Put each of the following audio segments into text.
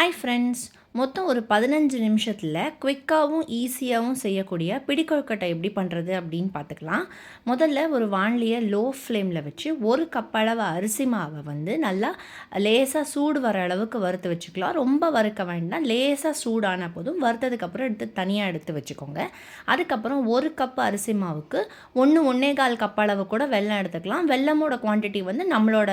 Hi friends மொத்தம் ஒரு பதினஞ்சு நிமிஷத்தில் குயிக்காகவும் ஈஸியாகவும் செய்யக்கூடிய பிடிக்கொழுக்கட்டை எப்படி பண்ணுறது அப்படின்னு பார்த்துக்கலாம். முதல்ல ஒரு வாண்லியை லோ ஃப்ளேமில் வச்சு ஒரு கப் அளவு அரிசி மாவை வந்து நல்லா லேசாக சூடு வர அளவுக்கு வறுத்து வச்சுக்கலாம். ரொம்ப வறுக்க வேண்டாம். லேசாக சூடான போதும். வறுத்ததுக்கப்புறம் எடுத்து தனியாக எடுத்து வச்சுக்கோங்க. அதுக்கப்புறம் ஒரு கப் அரிசி மாவுக்கு ஒன்று ஒன்றே கால் கப் அளவு கூட வெள்ளம் எடுத்துக்கலாம். வெல்லமோட குவான்டிட்டி வந்து நம்மளோட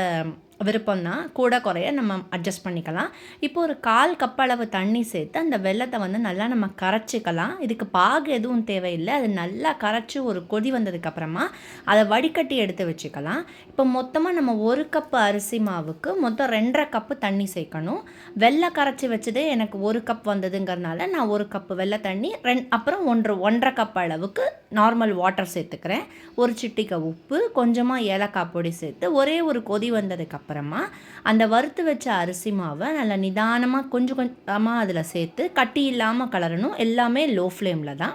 விருப்பம் தான் கூட குறைய நம்ம அட்ஜஸ்ட் பண்ணிக்கலாம். இப்போ ஒரு கால் கப் அளவு தண்ணி சேர்த்து அந்த வெள்ளத்தை வந்து நல்லா நம்ம கரைச்சிக்கலாம். இதுக்கு பாகு எதுவும் தேவையில்லை. அது நல்லா கரைச்சி ஒரு கொதி வந்ததுக்கப்புறமா அதை வடிகட்டி எடுத்து வச்சுக்கலாம். இப்போ மொத்தமாக நம்ம ஒரு கப்பு அரிசி மாவுக்கு மொத்தம் ரெண்டரை கப்பு தண்ணி சேர்க்கணும். வெள்ளை கரைச்சி வச்சதே எனக்கு ஒரு கப் வந்ததுங்கிறதுனால நான் ஒரு கப்பு வெள்ளை தண்ணி ரெண் அப்புறம் ஒன்று ஒன்றரை கப் அளவுக்கு நார்மல் வாட்டர் சேர்த்துக்கிறேன். ஒரு சிட்டிக்க உப்பு கொஞ்சமாக ஏலக்காய் பொடி சேர்த்து ஒரே ஒரு கொதி வந்ததுக்கப்புறம் அப்புறமா அந்த வறுத்து வச்ச அரிசி மாவை நல்லா நிதானமாக கொஞ்சம் கொஞ்சமாக அதில் சேர்த்து கட்டி இல்லாமல் கலரணும். எல்லாமே லோ ஃப்ளேமில் தான்.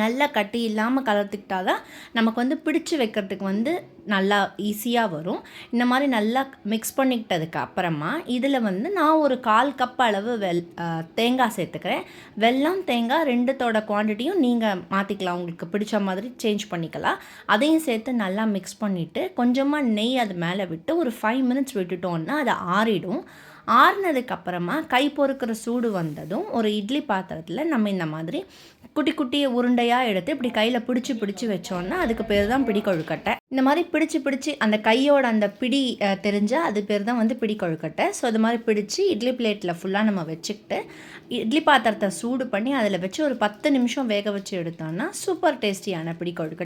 நல்லா கட்டி இல்லாமல் கலர்த்துக்கிட்டால் தான் நமக்கு வந்து பிடிச்சி வைக்கிறதுக்கு வந்து நல்லா ஈஸியாக வரும். இந்த மாதிரி நல்லா மிக்ஸ் பண்ணிக்கிட்டதுக்கு அப்புறமா இதில் வந்து நான் ஒரு கால் கப் அளவு வெல் தேங்காய் சேர்த்துக்கிறேன். வெல்லம் தேங்காய் ரெண்டுத்தோட குவான்டிட்டியும் நீங்கள் மாற்றிக்கலாம் உங்களுக்கு பிடிச்ச மாதிரி சேஞ்ச் பண்ணிக்கலாம். அதையும் சேர்த்து நல்லா மிக்ஸ் பண்ணிவிட்டு கொஞ்சமாக நெய் அது மேலே விட்டு ஒரு ஃபைவ் மினிட்ஸ் விட்டுட்டோன்னா அது ஆறிடும். ஆறுனதுக்கப்புறமா கை பொறுக்கிற சூடு வந்ததும் ஒரு இட்லி பாத்திரத்தில் நம்ம இந்த மாதிரி குட்டி குட்டியை உருண்டையாக எடுத்து இப்படி கையில் பிடிச்சி பிடிச்சி வச்சோன்னா அதுக்கு பேர் தான் பிடி கொழுக்கட்டை இந்த மாதிரி பிடிச்சி பிடிச்சி அந்த கையோட அந்த பிடி தெரிஞ்சால் அது பேர் தான் வந்து பிடி கொழுக்கட்டை. ஸோ அது மாதிரி பிடிச்சி இட்லி பிளேட்டில் ஃபுல்லாக நம்ம வச்சுக்கிட்டு இட்லி பாத்திரத்தை சூடு பண்ணி அதில் வச்சு ஒரு பத்து நிமிஷம் வேக வச்சு எடுத்தோம்னா சூப்பர் டேஸ்டியான பிடி கொழுக்கட்டை.